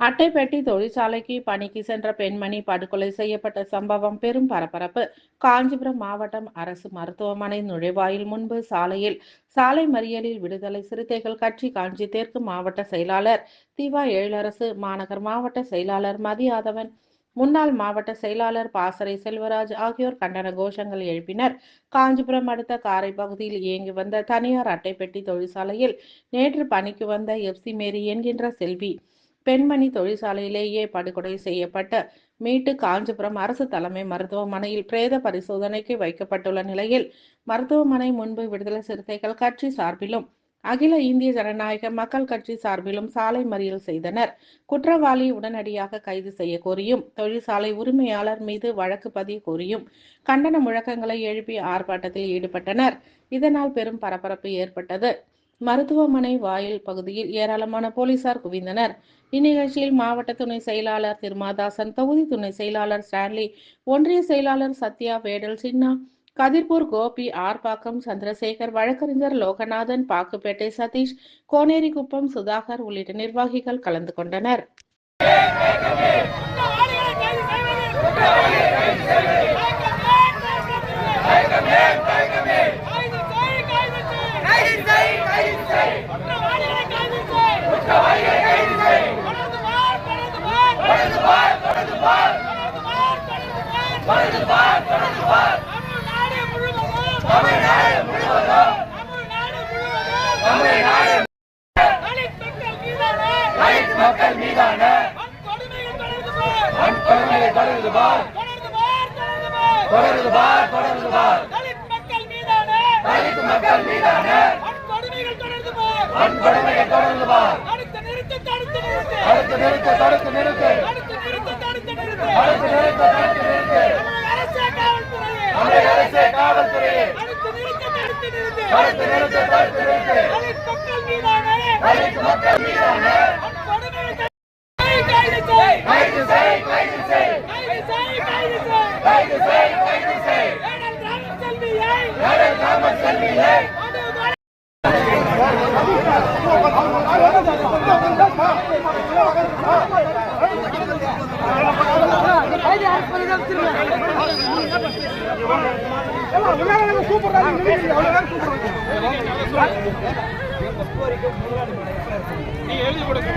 அட்டைப்பெட்டி தொழிற்சாலைக்கு பணிக்கு சென்ற பெண்மணி படுகொலை செய்யப்பட்ட சம்பவம் பெரும் பரபரப்பு. காஞ்சிபுரம் மாவட்டம் அரசு மருத்துவமனை நுழைவாயில் முன்பு சாலையில் சாலை மறியலில் விடுதலை சிறுத்தைகள் கட்சி காஞ்சி தெற்கு மாவட்ட செயலாளர் திவா எழிலரசு மாநகர் மாவட்ட செயலாளர் மதியாதவன் முன்னாள் மாவட்ட செயலாளர் பாசறை செல்வராஜ் ஆகியோர் கண்டன கோஷங்கள் எழுப்பினர். காஞ்சிபுரம் அடுத்த காரை பகுதியில் இயங்கி வந்த தனியார் அட்டைப்பெட்டி தொழிற்சாலையில் நேற்று பணிக்கு வந்த எஃப்சி மேரி என்கின்ற செல்வி பெண்மணி தொழிற்சாலையிலேயே படுகொலை செய்யப்பட்ட மீட்டு காஞ்சிபுரம் அரசு தலைமை மருத்துவமனையில் பிரேத பரிசோதனைக்கு வைக்கப்பட்டுள்ள நிலையில் மருத்துவமனை முன்பு விடுதலை சிறுத்தைகள் கட்சி சார்பிலும் அகில இந்திய ஜனநாயக மக்கள் கட்சி சார்பிலும் சாலை மறியல் செய்தனர். குற்றவாளி உடனடியாக கைது செய்ய கோரியும் தொழிற்சாலை உரிமையாளர் மீது வழக்கு பதிய கோரியும் கண்டன முழக்கங்களை எழுப்பி ஆர்ப்பாட்டத்தில் ஈடுபட்டனர். இதனால் பெரும் பரபரப்பு ஏற்பட்டது. மருத்துவமனை வாயில் பகுதியில் ஏராளமான போலீசார் குவிந்தனர். இந்நிகழ்ச்சியில் மாவட்ட துணை செயலாளர் திருமாதாசன் தொகுதி துணை செயலாளர் ஸ்டான்லி ஒன்றிய செயலாளர் சத்யா வேடல் சின்னா கதிர்பூர் கோபி ஆர்பாக்கம் சந்திரசேகர் வழக்கறிஞர் லோகநாதன் பாக்குப்பேட்டை சதீஷ் கோனேரிக்குப்பம் சுதாகர் உள்ளிட்ட நிர்வாகிகள் கலந்து கொண்டனர். குற்றவாளிகளை மக்கள் மீதான வன்கொடுமைகள் தொடர்ந்து பார். தொடர்ந்து பார், தொடர்ந்து பார். தலித் மக்கள் மீதான வன்கொடுமைகள் தொடர்ந்து பார். தடுத்து நிறுத்து, தடுத்து நிறுத்து. தடுத்து நிறுத்து தடுத்து நிறுத்து. தடுத்து நிறுத்து தடுத்து நிறுத்து தமிழக அரசே காவல்துறையே. தமிழக அரசே காவல்துறையே தடுத்து நிறுத்து, தடுத்து நிறுத்து. தலித் மக்கள் மீதான கைது செய். கைது செய் கைது செய் கைது செய், கைது செய். கைது செய் கைது நீ எழுதி கொடுக்க.